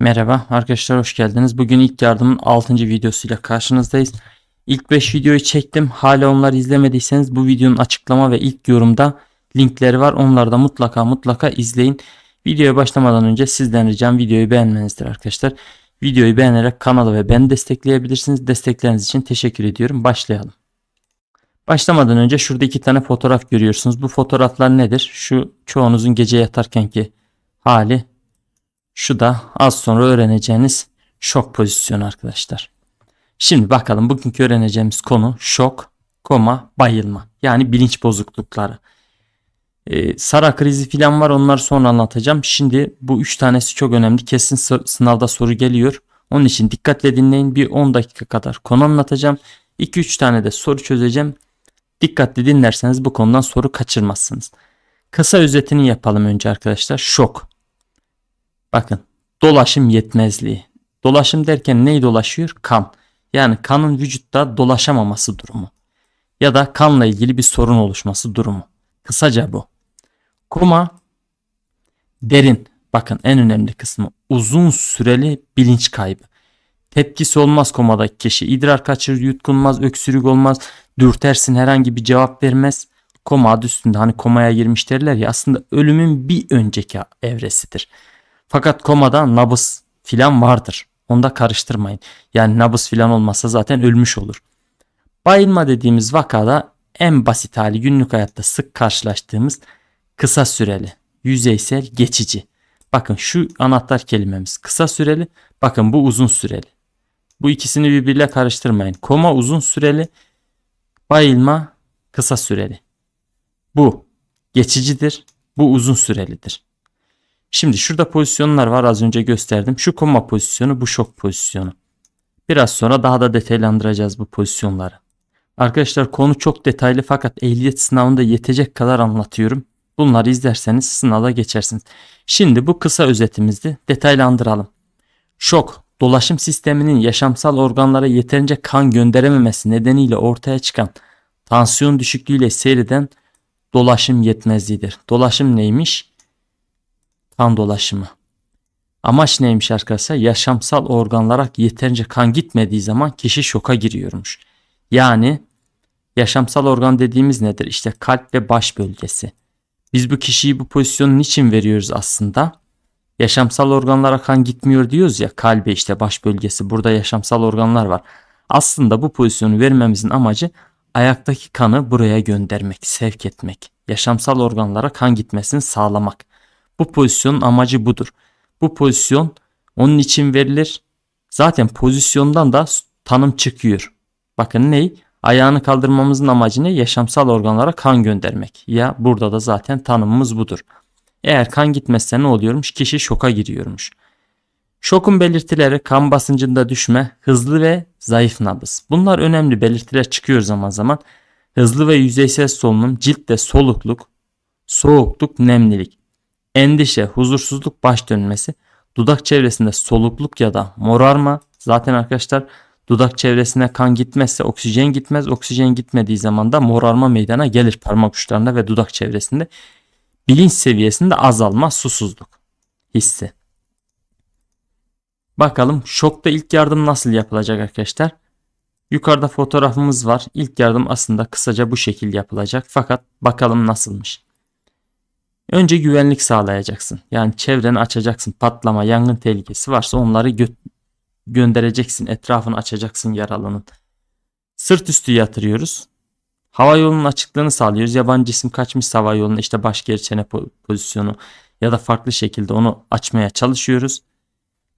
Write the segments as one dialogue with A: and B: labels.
A: Merhaba arkadaşlar hoş geldiniz. Bugün ilk yardımın 6. videosuyla karşınızdayız. İlk 5 videoyu çektim. Hala onları izlemediyseniz bu videonun açıklama ve ilk yorumda linkleri var. Onları da mutlaka mutlaka izleyin. Videoya başlamadan önce sizden ricam videoyu beğenmenizdir arkadaşlar. Videoyu beğenerek kanalı ve beni destekleyebilirsiniz. Destekleriniz için teşekkür ediyorum. Başlayalım. Başlamadan önce şurada iki tane fotoğraf görüyorsunuz. Bu fotoğraflar nedir? Şu çoğunuzun gece yatarkenki hali şu da az sonra öğreneceğiniz şok pozisyonu arkadaşlar. Şimdi bakalım bugünkü öğreneceğimiz konu şok, koma, bayılma. Yani bilinç bozuklukları. Ee, Sara krizi falan var onları sonra anlatacağım. Şimdi bu üç tanesi çok önemli. Kesin sınavda soru geliyor. Onun için dikkatle dinleyin. Bir 10 dakika kadar konu anlatacağım. 2-3 tane de soru çözeceğim. Dikkatli dinlerseniz bu konudan soru kaçırmazsınız. Kısa özetini yapalım önce arkadaşlar. Şok. Bakın dolaşım yetmezliği. Dolaşım derken neyi dolaşıyor? Kan. Yani kanın vücutta dolaşamaması durumu. Ya da kanla ilgili bir sorun oluşması durumu. Kısaca bu. Koma derin. Bakın en önemli kısmı uzun süreli bilinç kaybı. Tepkisi olmaz komadaki kişi. İdrar kaçırır, yutkunmaz, öksürük olmaz, dürtersin herhangi bir cevap vermez. Koma adı üstünde hani komaya girmiş derler ya aslında ölümün bir önceki evresidir. Fakat komada nabız filan vardır. Onu da karıştırmayın. Yani nabız filan olmazsa zaten ölmüş olur. Bayılma dediğimiz vakada en basit hali günlük hayatta sık karşılaştığımız kısa süreli, yüzeysel, geçici. Bakın şu anahtar kelimemiz kısa süreli, bakın bu uzun süreli. Bu ikisini birbiriyle karıştırmayın. Koma uzun süreli, bayılma kısa süreli. Bu geçicidir, bu uzun sürelidir. Şimdi şurada pozisyonlar var az önce gösterdim. Şu koma pozisyonu bu şok pozisyonu. Biraz sonra daha da detaylandıracağız bu pozisyonları. Arkadaşlar konu çok detaylı fakat ehliyet sınavında yetecek kadar anlatıyorum. Bunları izlerseniz sınava geçersiniz. Şimdi bu kısa özetimizdi. Detaylandıralım. Şok, dolaşım sisteminin yaşamsal organlara yeterince kan gönderememesi nedeniyle ortaya çıkan tansiyon düşüklüğüyle seyreden dolaşım yetmezliğidir. Dolaşım neymiş? Kan dolaşımı. Amaç neymiş arkadaşlar? Yaşamsal organlara yeterince kan gitmediği zaman kişi şoka giriyormuş. Yani yaşamsal organ dediğimiz nedir? İşte kalp ve baş bölgesi. Biz bu kişiyi bu pozisyonu niçin veriyoruz aslında? Yaşamsal organlara kan gitmiyor diyoruz ya kalbe işte baş bölgesi burada yaşamsal organlar var. Aslında bu pozisyonu vermemizin amacı ayaktaki kanı buraya göndermek, sevk etmek. Yaşamsal organlara kan gitmesini sağlamak. Bu pozisyonun amacı budur. Bu pozisyon onun için verilir. Zaten pozisyondan da tanım çıkıyor. Bakın ney? Ayağını kaldırmamızın amacı ne? Yaşamsal organlara kan göndermek. Ya burada da zaten tanımımız budur. Eğer kan gitmezse ne oluyormuş? Kişi şoka giriyormuş. Şokun belirtileri kan basıncında düşme, hızlı ve zayıf nabız. Bunlar önemli belirtiler çıkıyor zaman zaman. Hızlı ve yüzeysel solunum, ciltte solukluk, soğukluk, nemlilik endişe, huzursuzluk baş dönmesi, dudak çevresinde solukluk ya da morarma. Zaten arkadaşlar dudak çevresine kan gitmezse oksijen gitmez. Oksijen gitmediği zaman da morarma meydana gelir parmak uçlarında ve dudak çevresinde. Bilinç seviyesinde azalma, susuzluk hissi. Bakalım şokta ilk yardım nasıl yapılacak arkadaşlar? Yukarıda fotoğrafımız var. İlk yardım aslında kısaca bu şekil yapılacak. Fakat bakalım nasılmış. Önce güvenlik sağlayacaksın. Yani çevreni açacaksın. Patlama, yangın tehlikesi varsa onları gö göndereceksin. Etrafını açacaksın yaralının. Sırt üstü yatırıyoruz. Hava yolunun açıklığını sağlıyoruz. Yabancı cisim kaçmış hava yolunun işte baş geri çene pozisyonu ya da farklı şekilde onu açmaya çalışıyoruz.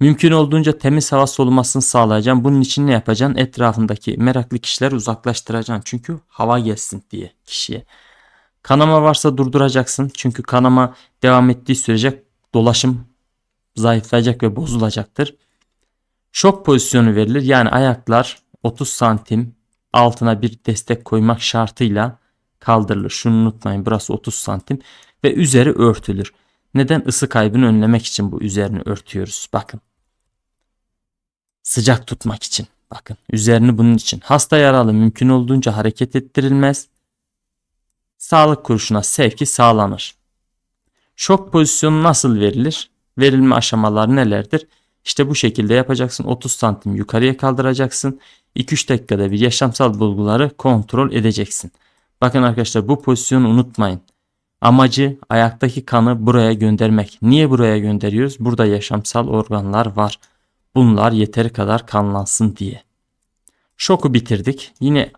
A: Mümkün olduğunca temiz hava solumasını sağlayacağım. Bunun için ne yapacaksın? Etrafındaki meraklı kişileri uzaklaştıracaksın. Çünkü hava gelsin diye kişiye. Kanama varsa durduracaksın. Çünkü kanama devam ettiği sürece dolaşım zayıflayacak ve bozulacaktır. Şok pozisyonu verilir. Yani ayaklar 30 santim altına bir destek koymak şartıyla kaldırılır. Şunu unutmayın burası 30 santim ve üzeri örtülür. Neden? ısı kaybını önlemek için bu üzerini örtüyoruz. Bakın. Sıcak tutmak için. Bakın üzerini bunun için. Hasta yaralı mümkün olduğunca hareket ettirilmez sağlık kuruluşuna sevki sağlanır. Şok pozisyonu nasıl verilir? Verilme aşamaları nelerdir? İşte bu şekilde yapacaksın. 30 santim yukarıya kaldıracaksın. 2-3 dakikada bir yaşamsal bulguları kontrol edeceksin. Bakın arkadaşlar bu pozisyonu unutmayın. Amacı ayaktaki kanı buraya göndermek. Niye buraya gönderiyoruz? Burada yaşamsal organlar var. Bunlar yeteri kadar kanlansın diye. Şoku bitirdik. Yine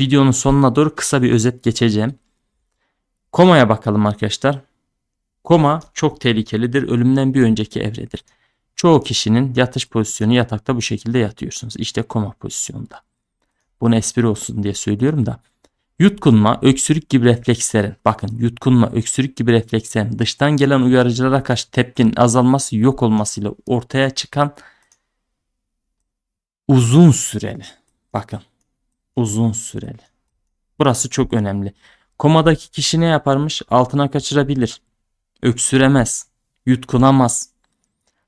A: videonun sonuna doğru kısa bir özet geçeceğim. Komaya bakalım arkadaşlar. Koma çok tehlikelidir. Ölümden bir önceki evredir. Çoğu kişinin yatış pozisyonu yatakta bu şekilde yatıyorsunuz. İşte koma pozisyonda. Bunu espri olsun diye söylüyorum da. Yutkunma, öksürük gibi reflekslerin, bakın yutkunma, öksürük gibi reflekslerin dıştan gelen uyarıcılara karşı tepkinin azalması, yok olmasıyla ortaya çıkan uzun süreli, bakın uzun süreli. Burası çok önemli. Komadaki kişi ne yaparmış? Altına kaçırabilir. Öksüremez. Yutkunamaz.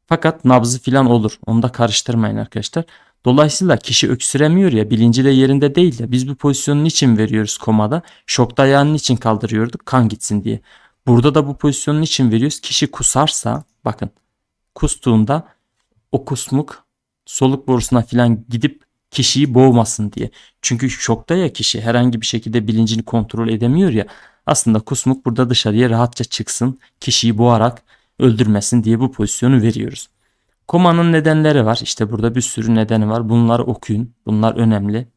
A: Fakat nabzı filan olur. Onu da karıştırmayın arkadaşlar. Dolayısıyla kişi öksüremiyor ya bilinci de yerinde değil ya biz bu pozisyonu için veriyoruz komada? Şok dayağının için kaldırıyorduk kan gitsin diye. Burada da bu pozisyonun için veriyoruz. Kişi kusarsa bakın kustuğunda o kusmuk soluk borusuna filan gidip kişiyi boğmasın diye. Çünkü şokta ya kişi herhangi bir şekilde bilincini kontrol edemiyor ya. Aslında kusmuk burada dışarıya rahatça çıksın, kişiyi boğarak öldürmesin diye bu pozisyonu veriyoruz. Komanın nedenleri var. İşte burada bir sürü nedeni var. Bunları okuyun. Bunlar önemli.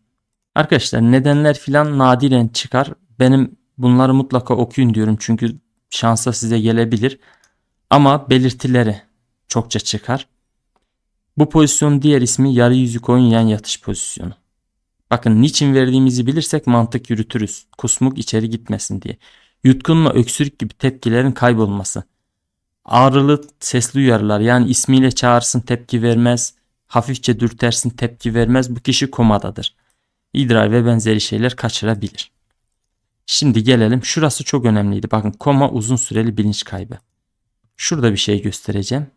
A: Arkadaşlar nedenler filan nadiren çıkar. Benim bunları mutlaka okuyun diyorum. Çünkü şansa size gelebilir. Ama belirtileri çokça çıkar. Bu pozisyonun diğer ismi yarı yüzük oyun yan yatış pozisyonu. Bakın niçin verdiğimizi bilirsek mantık yürütürüz. Kusmuk içeri gitmesin diye. Yutkunma öksürük gibi tepkilerin kaybolması. Ağrılı sesli uyarılar yani ismiyle çağırsın tepki vermez. Hafifçe dürtersin tepki vermez. Bu kişi komadadır. İdrar ve benzeri şeyler kaçırabilir. Şimdi gelelim. Şurası çok önemliydi. Bakın koma uzun süreli bilinç kaybı. Şurada bir şey göstereceğim.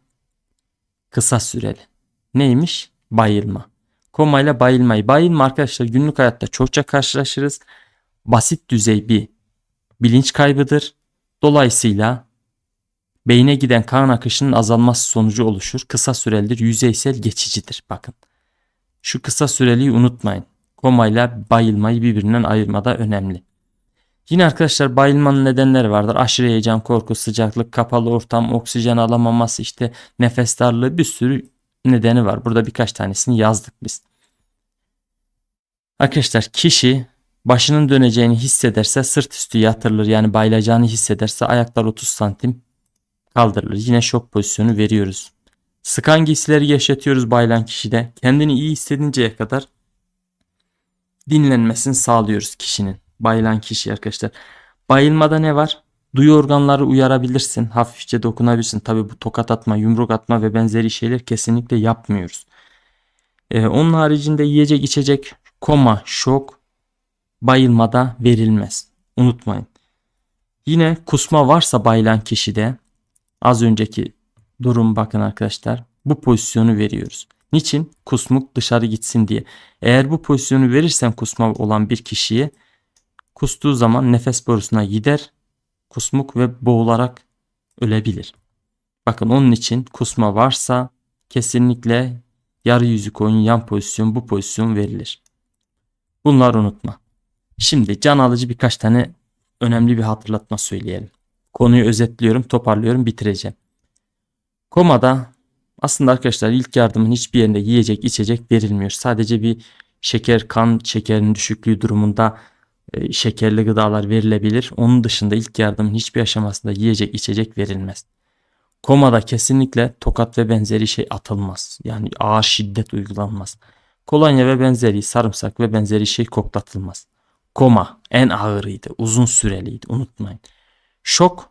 A: Kısa süreli. Neymiş? Bayılma. Koma ile bayılmayı. Bayılma arkadaşlar günlük hayatta çokça karşılaşırız. Basit düzey bir bilinç kaybıdır. Dolayısıyla beyne giden kan akışının azalması sonucu oluşur. Kısa sürelidir, yüzeysel geçicidir. Bakın. Şu kısa süreliği unutmayın. Koma ile bayılmayı birbirinden ayırmada önemli. Yine arkadaşlar bayılmanın nedenleri vardır. Aşırı heyecan, korku, sıcaklık, kapalı ortam, oksijen alamaması, işte nefes darlığı bir sürü nedeni var. Burada birkaç tanesini yazdık biz. Arkadaşlar kişi başının döneceğini hissederse sırt üstü yatırılır. Yani bayılacağını hissederse ayaklar 30 santim kaldırılır. Yine şok pozisyonu veriyoruz. Sıkan giysileri yaşatıyoruz bayılan kişide. Kendini iyi hissedinceye kadar dinlenmesini sağlıyoruz kişinin. Bayılan kişi arkadaşlar. Bayılmada ne var? Duyu organları uyarabilirsin. Hafifçe dokunabilirsin. Tabi bu tokat atma, yumruk atma ve benzeri şeyler kesinlikle yapmıyoruz. Ee, onun haricinde yiyecek içecek koma, şok, bayılmada verilmez. Unutmayın. Yine kusma varsa bayılan kişide az önceki durum bakın arkadaşlar. Bu pozisyonu veriyoruz. Niçin? Kusmuk dışarı gitsin diye. Eğer bu pozisyonu verirsen kusma olan bir kişiye kustuğu zaman nefes borusuna gider. Kusmuk ve boğularak ölebilir. Bakın onun için kusma varsa kesinlikle yarı yüzük oyun yan pozisyon bu pozisyon verilir. Bunları unutma. Şimdi can alıcı birkaç tane önemli bir hatırlatma söyleyelim. Konuyu özetliyorum, toparlıyorum, bitireceğim. Komada aslında arkadaşlar ilk yardımın hiçbir yerinde yiyecek, içecek verilmiyor. Sadece bir şeker, kan şekerinin düşüklüğü durumunda şekerli gıdalar verilebilir. Onun dışında ilk yardımın hiçbir aşamasında yiyecek, içecek verilmez. Komada kesinlikle tokat ve benzeri şey atılmaz. Yani ağır şiddet uygulanmaz. Kolonya ve benzeri, sarımsak ve benzeri şey koklatılmaz. Koma en ağırıydı, uzun süreliydi unutmayın. Şok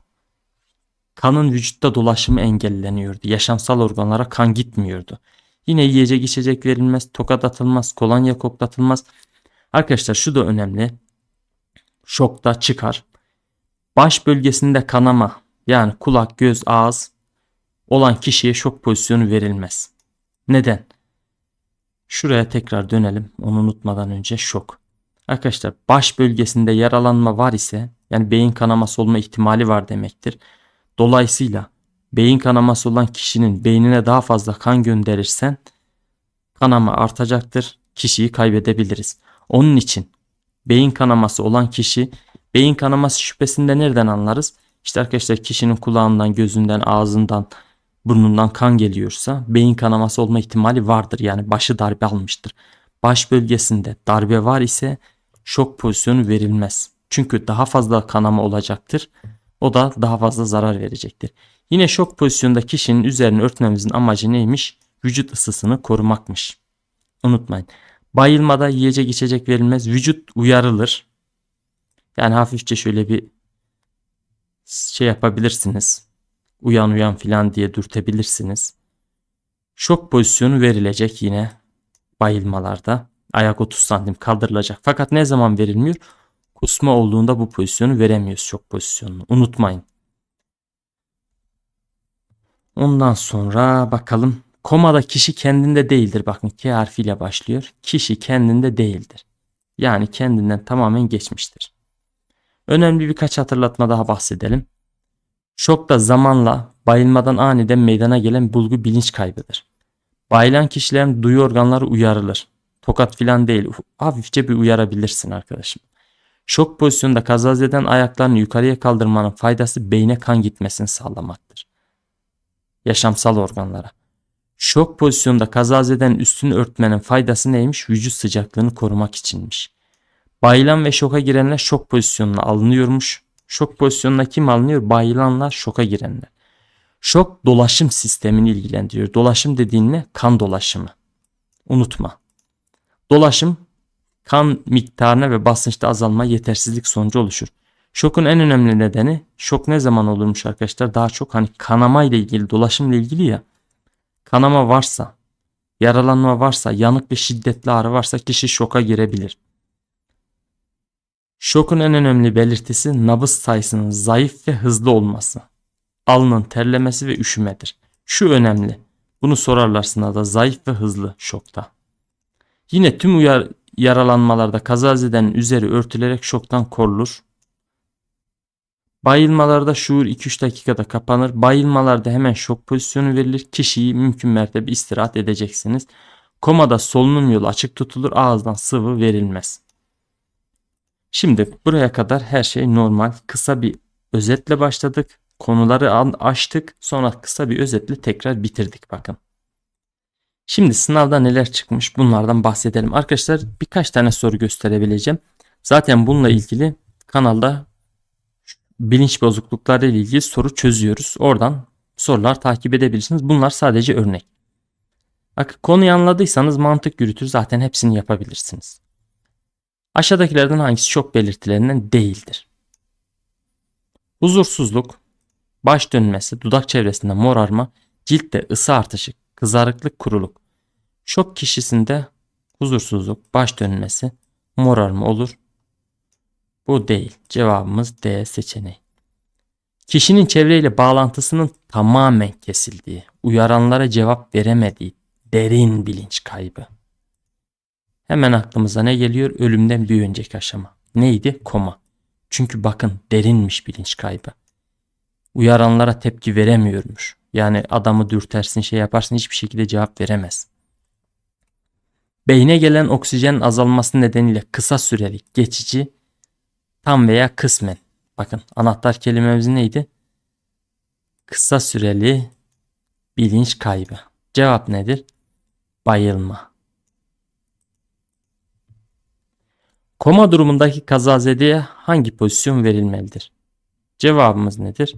A: kanın vücutta dolaşımı engelleniyordu. Yaşamsal organlara kan gitmiyordu. Yine yiyecek içecek verilmez, tokat atılmaz, kolonya koklatılmaz. Arkadaşlar şu da önemli. Şokta çıkar. Baş bölgesinde kanama yani kulak, göz, ağız olan kişiye şok pozisyonu verilmez. Neden? Şuraya tekrar dönelim. Onu unutmadan önce şok. Arkadaşlar baş bölgesinde yaralanma var ise yani beyin kanaması olma ihtimali var demektir. Dolayısıyla beyin kanaması olan kişinin beynine daha fazla kan gönderirsen kanama artacaktır. Kişiyi kaybedebiliriz. Onun için beyin kanaması olan kişi beyin kanaması şüphesinde nereden anlarız? İşte arkadaşlar kişinin kulağından, gözünden, ağzından, burnundan kan geliyorsa beyin kanaması olma ihtimali vardır. Yani başı darbe almıştır. Baş bölgesinde darbe var ise şok pozisyonu verilmez. Çünkü daha fazla kanama olacaktır. O da daha fazla zarar verecektir. Yine şok pozisyonda kişinin üzerini örtmemizin amacı neymiş? Vücut ısısını korumakmış. Unutmayın. Bayılmada yiyecek içecek verilmez. Vücut uyarılır. Yani hafifçe şöyle bir şey yapabilirsiniz. Uyan uyan filan diye dürtebilirsiniz. Şok pozisyonu verilecek yine bayılmalarda. Ayak 30 santim kaldırılacak. Fakat ne zaman verilmiyor? Kusma olduğunda bu pozisyonu veremiyoruz şok pozisyonunu. Unutmayın. Ondan sonra bakalım. Komada kişi kendinde değildir. Bakın K harfiyle başlıyor. Kişi kendinde değildir. Yani kendinden tamamen geçmiştir. Önemli birkaç hatırlatma daha bahsedelim. Şok da zamanla bayılmadan aniden meydana gelen bulgu bilinç kaybıdır. Bayılan kişilerin duyu organları uyarılır. Tokat filan değil. Hafifçe bir uyarabilirsin arkadaşım. Şok pozisyonunda kazazeden ayaklarını yukarıya kaldırmanın faydası beyne kan gitmesini sağlamaktır. Yaşamsal organlara. Şok pozisyonunda kazazeden üstünü örtmenin faydası neymiş? Vücut sıcaklığını korumak içinmiş. Bayılan ve şoka girenler şok pozisyonuna alınıyormuş. Şok pozisyonuna kim alınıyor? Bayılanlar şoka girenler. Şok dolaşım sistemini ilgilendiriyor. Dolaşım dediğin ne? Kan dolaşımı. Unutma. Dolaşım kan miktarına ve basınçta azalma yetersizlik sonucu oluşur. Şokun en önemli nedeni şok ne zaman olurmuş arkadaşlar? Daha çok hani kanama ile ilgili, dolaşımla ilgili ya. Kanama varsa, yaralanma varsa, yanık ve şiddetli ağrı varsa kişi şoka girebilir. Şokun en önemli belirtisi nabız sayısının zayıf ve hızlı olması. Alnın terlemesi ve üşümedir. Şu önemli. Bunu sorarlar sınavda zayıf ve hızlı şokta. Yine tüm uyar yaralanmalarda kazazedenin üzeri örtülerek şoktan korulur. Bayılmalarda şuur 2-3 dakikada kapanır. Bayılmalarda hemen şok pozisyonu verilir. Kişiyi mümkün mertebe istirahat edeceksiniz. Komada solunum yolu açık tutulur. Ağızdan sıvı verilmez. Şimdi buraya kadar her şey normal. Kısa bir özetle başladık. Konuları açtık. Sonra kısa bir özetle tekrar bitirdik bakın. Şimdi sınavda neler çıkmış bunlardan bahsedelim. Arkadaşlar birkaç tane soru gösterebileceğim. Zaten bununla ilgili kanalda bilinç bozuklukları ile ilgili soru çözüyoruz. Oradan sorular takip edebilirsiniz. Bunlar sadece örnek. Bak konuyu anladıysanız mantık yürütür zaten hepsini yapabilirsiniz. Aşağıdakilerden hangisi şok belirtilerinden değildir? Huzursuzluk, baş dönmesi, dudak çevresinde morarma, ciltte ısı artışı, kızarıklık, kuruluk. Şok kişisinde huzursuzluk, baş dönmesi, morarma olur. Bu değil. Cevabımız D seçeneği. Kişinin çevreyle bağlantısının tamamen kesildiği, uyaranlara cevap veremediği derin bilinç kaybı. Hemen aklımıza ne geliyor? Ölümden bir önceki aşama. Neydi? Koma. Çünkü bakın derinmiş bilinç kaybı. Uyaranlara tepki veremiyormuş. Yani adamı dürtersin şey yaparsın hiçbir şekilde cevap veremez. Beyne gelen oksijen azalması nedeniyle kısa süreli geçici tam veya kısmen. Bakın anahtar kelimemiz neydi? Kısa süreli bilinç kaybı. Cevap nedir? Bayılma. Koma durumundaki kazazedeye hangi pozisyon verilmelidir? Cevabımız nedir?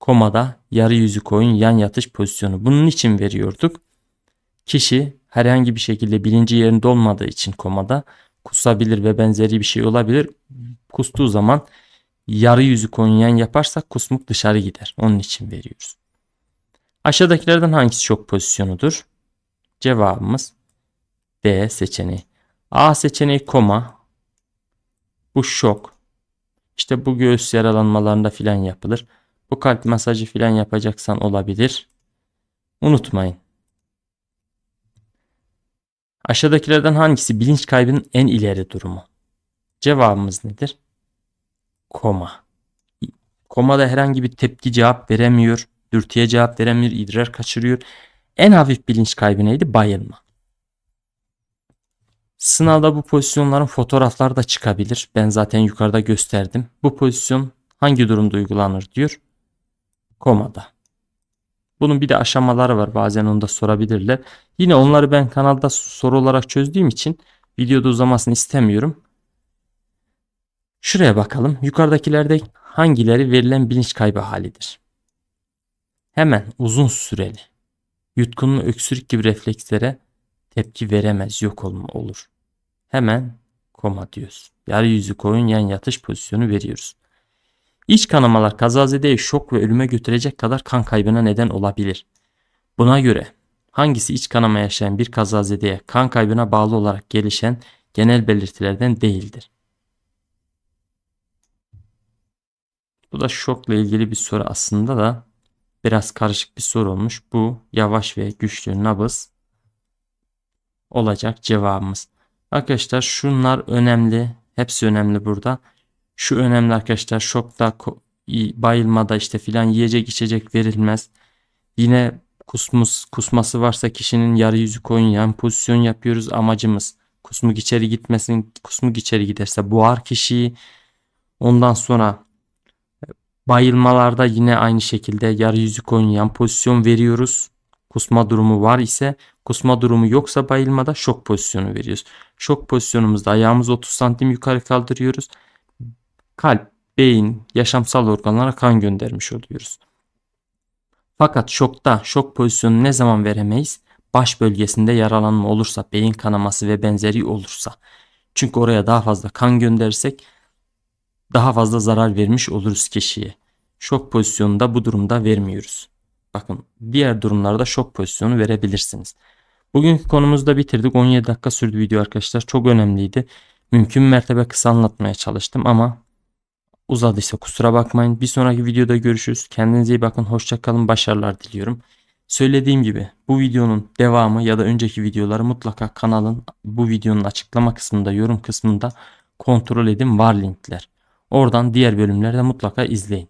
A: Komada yarı yüzü koyun yan yatış pozisyonu. Bunun için veriyorduk. Kişi herhangi bir şekilde bilinci yerinde olmadığı için komada kusabilir ve benzeri bir şey olabilir. Kustuğu zaman yarı yüzü koyun yan yaparsak kusmuk dışarı gider. Onun için veriyoruz. Aşağıdakilerden hangisi şok pozisyonudur? Cevabımız D seçeneği. A seçeneği koma, bu şok. İşte bu göğüs yaralanmalarında filan yapılır. Bu kalp masajı filan yapacaksan olabilir. Unutmayın. Aşağıdakilerden hangisi bilinç kaybının en ileri durumu? Cevabımız nedir? Koma. Komada herhangi bir tepki cevap veremiyor. dürtüye cevap veremiyor, idrar kaçırıyor. En hafif bilinç kaybı neydi? Bayılma. Sınavda bu pozisyonların fotoğrafları da çıkabilir. Ben zaten yukarıda gösterdim. Bu pozisyon hangi durumda uygulanır diyor. Komada. Bunun bir de aşamaları var. Bazen onu da sorabilirler. Yine onları ben kanalda soru olarak çözdüğüm için videoda uzamasını istemiyorum. Şuraya bakalım. Yukarıdakilerde hangileri verilen bilinç kaybı halidir? Hemen uzun süreli. Yutkunun öksürük gibi reflekslere tepki veremez, yok olma olur. Hemen koma diyoruz. Yarı yüzü koyun yan yatış pozisyonu veriyoruz. İç kanamalar kazazedeye şok ve ölüme götürecek kadar kan kaybına neden olabilir. Buna göre hangisi iç kanama yaşayan bir kazazedeye kan kaybına bağlı olarak gelişen genel belirtilerden değildir? Bu da şokla ilgili bir soru aslında da biraz karışık bir soru olmuş. Bu yavaş ve güçlü nabız olacak cevabımız. Arkadaşlar şunlar önemli. Hepsi önemli burada. Şu önemli arkadaşlar. Şokta, bayılmada işte filan yiyecek içecek verilmez. Yine kusmus, kusması varsa kişinin yarı yüzü koyun yan pozisyon yapıyoruz. Amacımız kusmuk içeri gitmesin. Kusmuk içeri giderse boğar kişiyi. Ondan sonra bayılmalarda yine aynı şekilde yarı yüzü koyun yan pozisyon veriyoruz. Kusma durumu var ise kusma durumu yoksa bayılmada şok pozisyonu veriyoruz. Şok pozisyonumuzda ayağımızı 30 santim yukarı kaldırıyoruz. Kalp, beyin, yaşamsal organlara kan göndermiş oluyoruz. Fakat şokta şok pozisyonu ne zaman veremeyiz? Baş bölgesinde yaralanma olursa, beyin kanaması ve benzeri olursa. Çünkü oraya daha fazla kan gönderirsek daha fazla zarar vermiş oluruz kişiye. Şok pozisyonunda bu durumda vermiyoruz. Bakın diğer durumlarda şok pozisyonu verebilirsiniz. Bugünkü konumuzu da bitirdik. 17 dakika sürdü video arkadaşlar. Çok önemliydi. Mümkün mertebe kısa anlatmaya çalıştım ama uzadıysa kusura bakmayın. Bir sonraki videoda görüşürüz. Kendinize iyi bakın. Hoşça kalın. Başarılar diliyorum. Söylediğim gibi bu videonun devamı ya da önceki videoları mutlaka kanalın bu videonun açıklama kısmında, yorum kısmında kontrol edin var linkler. Oradan diğer bölümleri de mutlaka izleyin.